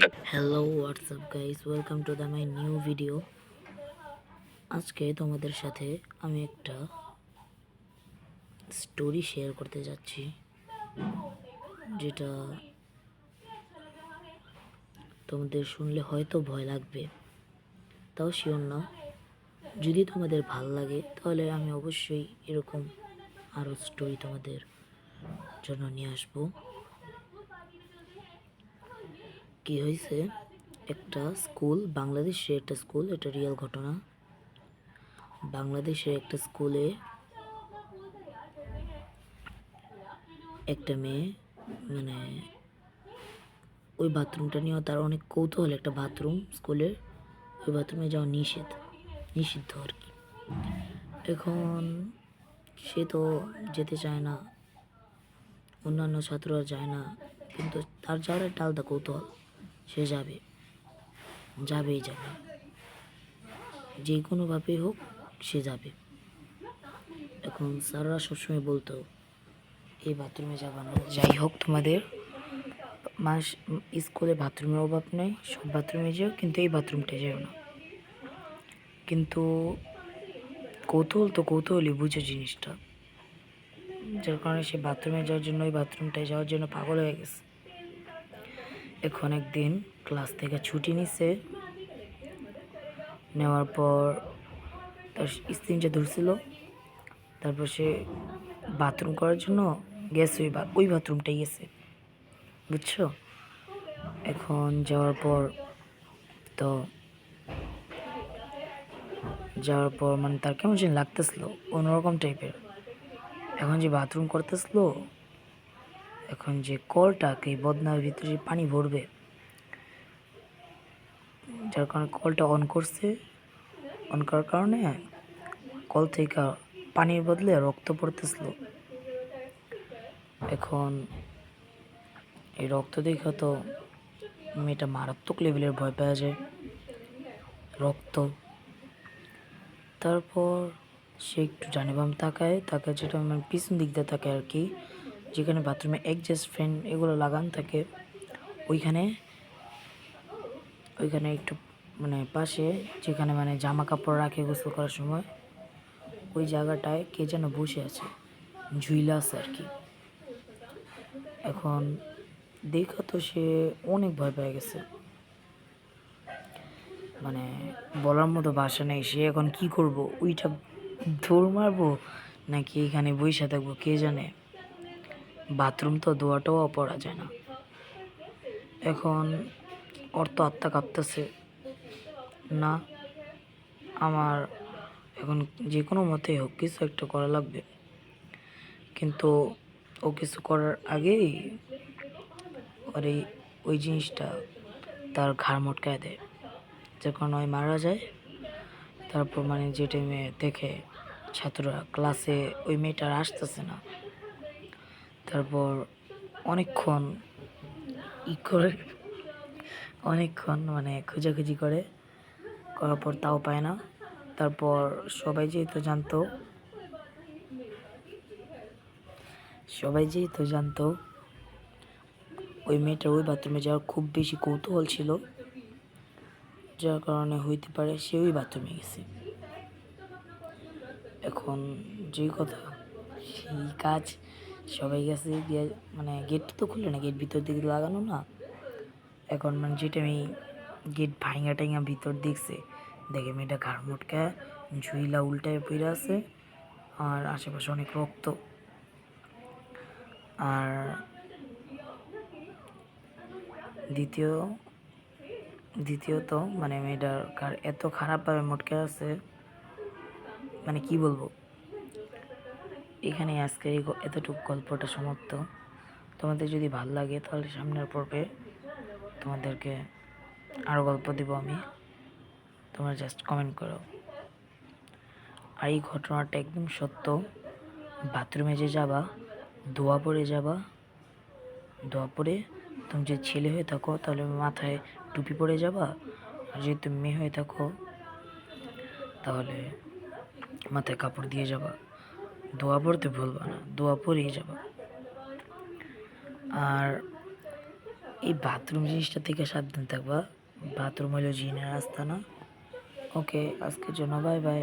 Hello WhatsApp guys welcome to the my new video আজকে তোমাদের সাথে আমি একটা স্টোরি শেয়ার করতে যাচ্ছি, যেটা তোমাদের শুনলে হয়তো ভয় লাগবে, তাও শিওর না। যদি তোমাদের ভালো লাগে, তাহলে আমি অবশ্যই এরকম আরও স্টোরি তোমাদের জন্য নিয়ে আসব। কি হয়েছে? একটা স্কুল বাংলাদেশের একটা স্কুল, এটা রিয়েল ঘটনা। বাংলাদেশের একটা স্কুলে একটা মেয়ে মানে ওই বাথরুমটা নিয়েও তার অনেক কৌতূহল, একটা বাথরুম স্কুলের ওই বাথরুমে যাওয়া নিষেধ, নিষিদ্ধ আর কি। এখন সে তো যেতে চায় না, অন্যান্য ছাত্ররা যায় না, কিন্তু তার যাওয়ার একটা আলাদা কৌতূহল। সে যাবে। যাবেই যাবে। যে কোনোভাবেই হোক, সে যাবে। এখন স্যাররা সবসময় বলতো, এই বাথরুমে যাবা না। যাই হোক তোমাদের মাস স্কুলে বাথরুমের অভাব নেই, সব বাথরুমে যেও, কিন্তু এই বাথরুমটায় যেও না। কিন্তু কৌতূহল তো কৌতূহলই, বুঝে জিনিসটা। যার কারণে সে বাথরুমে যাওয়ার জন্য, ওই বাথরুমটায় যাওয়ার জন্য পাগল হয়ে গেছে। এখন একদিন ক্লাস থেকে ছুটি নিছে। নেওয়ার পর তার স্ত্রীটা ধরছিল। তারপর সে বাথরুম করার জন্য গেছে, ওই বা- ওই বাথরুমটাই গেছে বুঝছ? এখন যাওয়ার পর তো যাওয়ার পর মানে তার কেমন যেন লাগতেছিল, অন্যরকম টাইপের এখন যে বাথরুম করতেছিল এখন যে কলটাকে বদনার ভিতরে পানি ভরবে, যার কারণে কলটা অন করছে অন করার কারণে কল থেকে পানির বদলে রক্ত পড়তেছিল। এখন এই রক্ত দেখা তো মেয়েটা মারাত্মক লেভেলের ভয় পাওয়া যায়। রক্ত। তারপর সে একটু জানিবাম তাকায় তাকায় যেটা মানে পিছন দিক দিয়ে তাকায় আর কি। যেখানে বাথরুমে একজাস্ট ফ্যান এগুলো লাগান থাকে ওইখানে ওইখানে একটু মানে পাশে যেখানে মানে জামা কাপড় রাখে গোসল করার সময়, ওই জায়গাটায় কে যেন বসে আছে, ঝুইলা আছে আর কি। এখন দেখা তো সে অনেক ভয় পেয়ে গেছে। মানে বলার মতো ভাষা নেই, সে এখন কি করব, ওইটা দৌড় মারবো, নাকি এখানে বইসা থাকব, কে জানে? বাথরুম তো দোয়াটাও পড়া যায় না। এখন ওর তো আত্মা কাঁপতেছে। না, আমার এখন যে কোনো মতেই হোক কিছু একটা করা লাগবে। কিন্তু ও কিছু করার আগেই ওর এই, ওই জিনিসটা তার ঘাড় মটকায় দেয়। যখন ওই মারা যায়, তারপর মানে যে টাইমে দেখে ছাত্ররা ক্লাসে ওই মেয়েটার আসতেছে না তারপর অনেকক্ষণ ই করে, অনেকক্ষণ মানে খোঁজাখুঁজি করে, করার পর তাও পায় না। তারপর সবাই যেহেতু জানতো, সবাই যেহেতু জানতো, ওই মেয়েটার ওই বাথরুমে যাওয়ার খুব বেশি কৌতূহল ছিল, যার কারণে হইতে পারে সে ওই বাথরুমে গেছে। এখন যে কথা, সেই কাজ সবাই গেছে গিয়ে মানে গেট তো খুলে না গেট ভিতর দিকে লাগানো না। এখন মানে যেটা আমি গেট ভাঙা টাইঙা ভিতর দেখছে, দেখে মেয়েটা ঘাড় মোটকা ঝুইলা উল্টায় পড়ে আছে আর আশেপাশে অনেক রক্ত। আর দ্বিতীয়, দ্বিতীয়ত মানে মেয়েটার এত খারাপভাবে মটকে আছে মানে কি বলব? এখানে আজকে এই এতটুকু গল্পটা সমাপ্ত। তোমাদের যদি ভালো লাগে তাহলে সামনের পর্বে তোমাদেরকে আরও গল্প দিব আমি। তোমরা জাস্ট কমেন্ট করো। আর এই ঘটনাটা একদম সত্য। বাথরুমে যে যাবা, ধোয়া পড়ে যাবা, ধোয়া পড়ে তুমি যে ছেলে হয়ে থাকো তাহলে মাথায় টুপি পরে যাবা। আর যদি তুমি মেয়ে হয়ে থাকো তাহলে মাথায় কাপড় দিয়ে যাবা। দোয়া পড়তে ভুলবা না, দোয়া পরেই যাবা। আর এই বাথরুম জিনিসটা থেকে সাবধান থাকবা। বাথরুম হলো জিনের রাস্তা না ওকে, আজকের জন্য বাই বাই।